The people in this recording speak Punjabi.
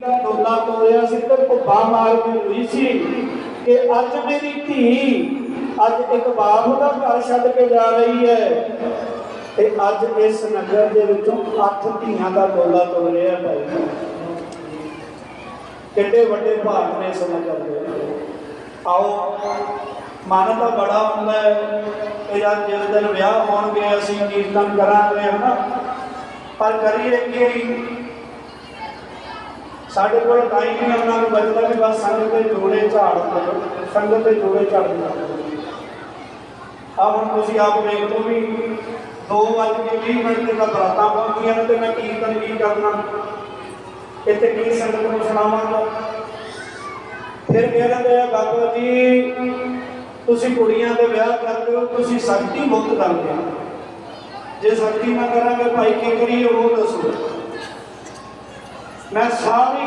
ਦਾ ਟੋਲਾ ਤੋੜਿਆ ਸੀ ਤੇ ਭੁੱਬਾ ਮਾਰ ਕੇ ਹੋਈ ਸੀ ਕਿ ਅੱਜ ਮੇਰੀ ਧੀ ਅੱਜ ਇੱਕ ਬਾਪ ਦਾ ਘਰ ਛੱਡ ਕੇ ਜਾ ਰਹੀ ਹੈ। ਤੇ ਅੱਜ ਇਸ ਨਗਰ ਦੇ ਵਿੱਚੋਂ ਅੱਠ ਧੀਆਂ ਦਾ ਟੋਲਾ ਤੋੜਿਆ ਭਾਈ ਕਿੱਡੇ ਵੱਡੇ ਭਾਗ ਨੇ ਇਸ ਨਗਰ ਆਓ, ਮਨ ਤਾਂ ਬੜਾ ਹੁੰਦਾ ਹੈ ਕਿ ਯਾਰ ਜਿਸ ਦਿਨ ਵਿਆਹ ਹੋਣਗੇ, ਅਸੀਂ ਕੀਰਤਨ ਕਰਾਂਗੇ, ਹਨਾ? ਪਰ ਕਰੀਏ ਕੀ? ਸਾਡੇ ਕੋਲ ਟਾਈਮ ਨਹੀਂ ਉਹਨਾਂ ਨੂੰ ਬਚਦਾ ਵੀ ਬਸ ਸੰਗਤ ਦੇ ਜੋੜੇ ਝਾੜ ਸੰਗਤ ਦੇ ਜੋੜੇ ਝਾੜ ਆ ਹੁਣ ਤੁਸੀਂ ਆਪ ਵੇਖ ਲਓ ਵੀ 2 ਵੱਜ ਕੇ 20 ਮਿੰਟ ਤੇ ਤਾਂ ਬਰਾਤਾਂ ਪਹੁੰਚੀਆਂ ਨੇ ਤੇ ਮੈਂ ਕੀਰਤਨ ਕੀ ਕਰਨਾ। ਇੱਥੇ ਕੀ ਸੰਗਤ ਨੂੰ ਸੁਣਾਵਾਂਗਾ? ਫਿਰ ਕਹਿੰਦੇ ਆ, ਬਾਬਾ ਜੀ, ਤੁਸੀਂ ਕੁੜੀਆਂ ਦੇ ਵਿਆਹ ਕਰਦੇ ਹੋ ਤੁਸੀਂ ਸ਼ਕਤੀ ਮੁਕਤ ਕਰਦੇ ਹੋ ਜੇ ਸ਼ਕਤੀ ਨਾ ਕਰਾਂਗੇ ਭਾਈ, ਕੀ ਕਰੀਏ ਉਹ ਦੱਸੋ। ਮੈਂ ਸਾਰੀ